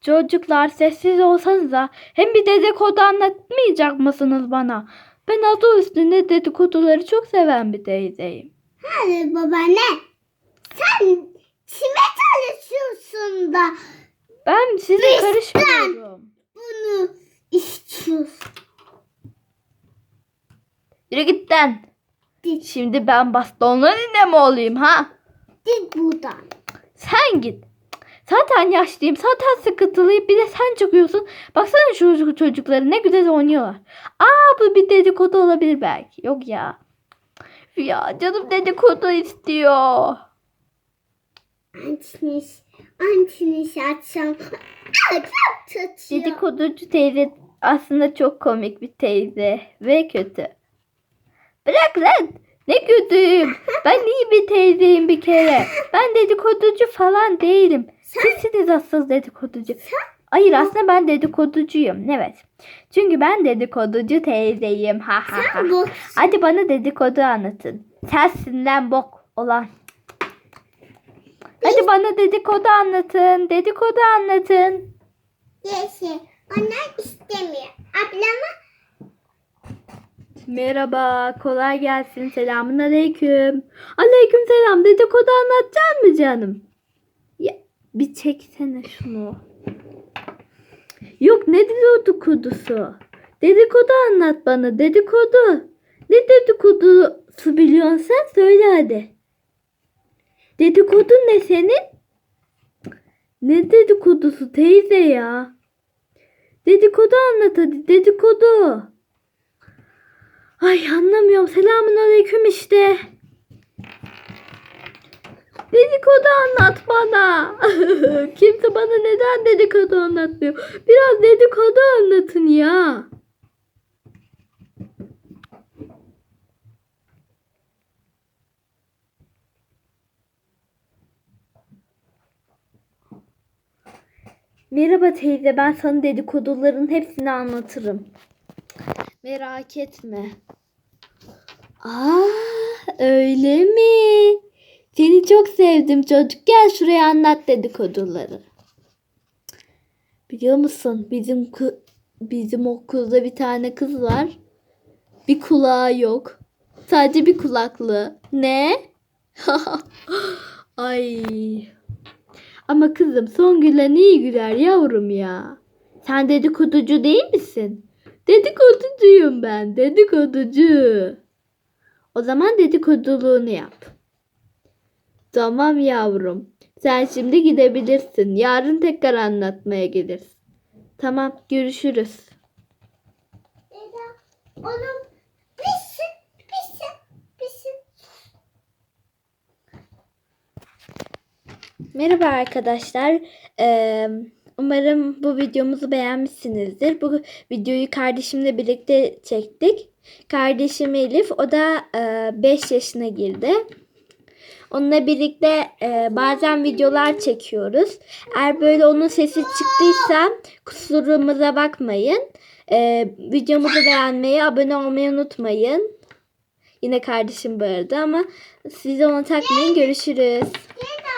Çocuklar sessiz olsanız da hem bir dedikodu anlatmayacak mısınız bana? Ben adı üstünde dedikoduları çok seven bir teyzeyim. Hadi babaanne. Sen kime çalışıyorsun da Ben size Lütfen. karışmıyorum. bunu istiyorsun? Yürü git lan. Git, Şimdi ben bastonlu nene mi olayım ha? git buradan. Sen git. Zaten yaşlıyım. Zaten sıkıntılıyım. Bir de sen çıkıyorsun. Baksana şu çocukları ne güzel oynuyorlar. Aa bu bir dedikodu olabilir belki. Yok ya. Ya canım dedikodu istiyor. Antiniz, antiniz açsam. Dedikoducu teyze aslında çok komik bir teyze ve kötü. Bırak lan. Ne kötüyüm. Ben iyi bir teyzeyim bir kere. Ben dedikoducu falan değilim. Sizsiniz asıl dedikoducu. Hayır aslında ben dedikoducuyum. Evet. Çünkü ben dedikoducu teyzeyim. Ha ha ha. Sen Hadi bana dedikodu anlatın. Sensin lan bok olan. Hadi bana dedikodu anlatın. Dedikodu anlatın. yeşil. Onlar istemiyor. Ablama Merhaba, kolay gelsin. Selamun aleyküm. Aleyküm selam. Dedikodu anlatacak mı canım? Bir çeksene şunu. Yok ne dedikodusu? Dedikodu anlat bana. Dedikodu. Ne dedikodusu biliyorsun sen? Söyle hadi. Dedikodu ne senin? Ne dedikodusu teyze ya? Dedikodu anlat hadi. Dedikodu. Ay anlamıyorum. Selamun aleyküm işte. Dedikodu anlat bana. Kimse bana neden dedikodu anlatmıyor. Biraz dedikodu anlatın ya. Merhaba teyze ben sana dedikoduların hepsini anlatırım. Merak etme. Aa, öyle mi? Seni çok sevdim çocuk. Gel şuraya anlat dedikoduları. Biliyor musun? Bizim bizim okulda bir tane kız var. Bir kulağı yok. Sadece bir kulaklı. Ne? Ay. Ama kızım son gülen iyi güler yavrum ya. Sen dedikoducu değil misin? Dedikoducuyum ben. Dedikoducu. O zaman dedikoduluğunu yap. Tamam yavrum. Sen şimdi gidebilirsin. Yarın tekrar anlatmaya gelirsin. Tamam görüşürüz. Deda, oğlum pişsin, pişsin, pişsin. Merhaba arkadaşlar. Ee, umarım bu videomuzu beğenmişsinizdir. Bu videoyu kardeşimle birlikte çektik. Kardeşim Elif o da 5 yaşına girdi. Onunla birlikte e, bazen videolar çekiyoruz. Eğer böyle onun sesi çıktıysa kusurumuza bakmayın. E, videomuzu beğenmeyi, abone olmayı unutmayın. Yine kardeşim arada ama size onu takmayın. Görüşürüz.